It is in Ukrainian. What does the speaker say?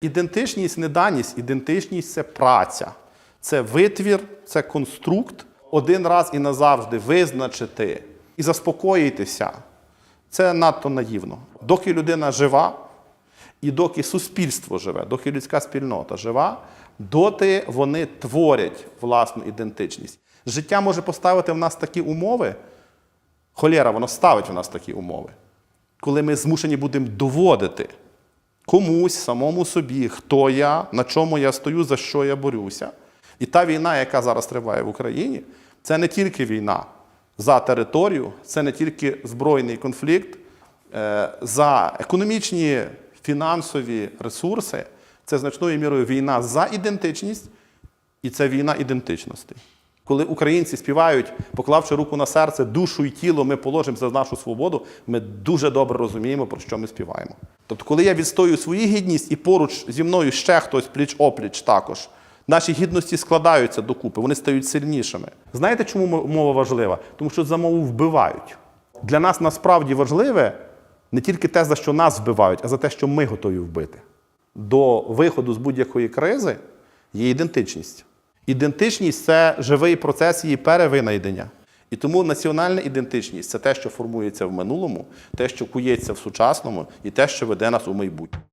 Ідентичність не даність, ідентичність це праця, це витвір, це конструкт. Один раз і назавжди визначити і заспокоїтися. Це надто наївно. Доки людина жива, і доки суспільство живе, доки людська спільнота жива, доти вони творять власну ідентичність. Життя може поставити в нас такі умови, холєра, воно ставить в нас такі умови, коли ми змушені будемо доводити комусь, самому собі, хто я, на чому я стою, за що я борюся. І та війна, яка зараз триває в Україні, це не тільки війна за територію, це не тільки збройний конфлікт, е, за економічні, фінансові ресурси, це значною мірою війна за ідентичність, і це війна ідентичностей. Коли українці співають, поклавши руку на серце, душу і тіло, ми положимо за нашу свободу, ми дуже добре розуміємо, про що ми співаємо. Тобто, коли я відстоюю свою гідність і поруч зі мною ще хтось пліч-опліч також, наші гідності складаються докупи, вони стають сильнішими. Знаєте, чому мова важлива? Тому що за мову вбивають. Для нас насправді важливе не тільки те, за що нас вбивають, а за те, що ми готові вбити. До виходу з будь-якої кризи є ідентичність. Ідентичність це живий процес її перевинайдення. І тому національна ідентичність це те, що формується в минулому, те, що кується в сучасному, і те, що веде нас у майбутнє.